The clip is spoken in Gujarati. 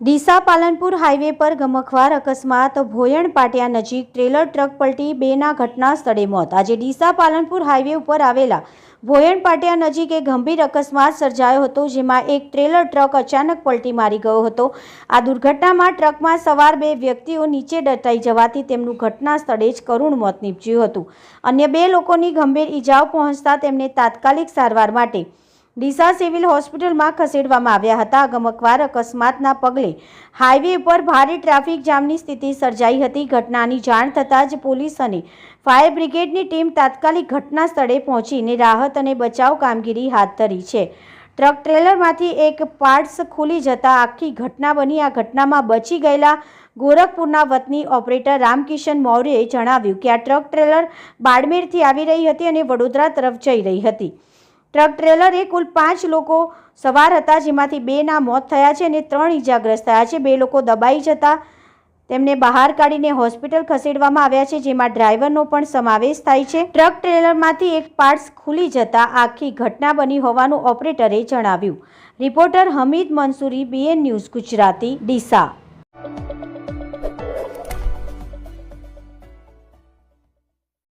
ડીસા પાલનપુર હાઈવે પર ગમખવાર અકસ્માત, ભોયણ પાટિયા નજીક ટ્રેલર ટ્રક પલટી બેના ઘટના સ્થળે મોત. આજે ડીસા પાલનપુર હાઈવે ઉપર આવેલા ભોયણ પાટિયા નજીક એક ગંભીર અકસ્માત સર્જાયો હતો, જેમાં એક ટ્રેલર ટ્રક અચાનક પલટી મારી ગયો હતો. આ દુર્ઘટનામાં ટ્રકમાં સવાર બે વ્યક્તિઓ નીચે દટાઈ જવાથી તેમનું ઘટના સ્થળે જ કરુણ મોત નીપજ્યું હતું. અન્ય બે લોકોની ગંભીર ઈજાઓ પહોંચતા તેમને તાત્કાલિક સારવાર માટે ડીસા સિવિલ હોસ્પિટલમાં ખસેડવામાં આવ્યા હતા. ગમકવાર અકસ્માતના પગલે હાઈવે ઉપર ભારે ટ્રાફિક જામની સ્થિતિ સર્જાઈ હતી. ઘટનાની જાણ થતાં જ પોલીસ અને ફાયર બ્રિગેડની ટીમ તાત્કાલિક ઘટના સ્થળે પહોંચીને રાહત અને બચાવ કામગીરી હાથ ધરી છે. ટ્રક ટ્રેલરમાંથી એક પાર્ટ્સ ખુલી જતા આખી ઘટના બની. આ ઘટનામાં બચી ગયેલા ગોરખપુરના વતની ઓપરેટર રામકિશન મૌર્યએ જણાવ્યું કે આ ટ્રક ટ્રેલર બાડમેરથી આવી રહી હતી અને વડોદરા તરફ જઈ રહી હતી. ટ્રક ટ્રેલરે કુલ પાંચ લોકો સવાર હતા, જેમાંથી બેના મોત થયા છે અને ત્રણ ઈજાગ્રસ્ત થયા છે. બે લોકો દબાઈ જતા તેમને બહાર કાઢીને હોસ્પિટલ ખસેડવામાં આવ્યા છે, જેમાં ડ્રાઈવરનો પણ સમાવેશ થાય છે. ટ્રક ટ્રેલરમાંથી એક પાર્ટ્સ ખુલી જતા આખી ઘટના બની હોવાનું ઓપરેટરે જણાવ્યું. Reporter Hamid Mansuri, BN news Gujarati, Deesa.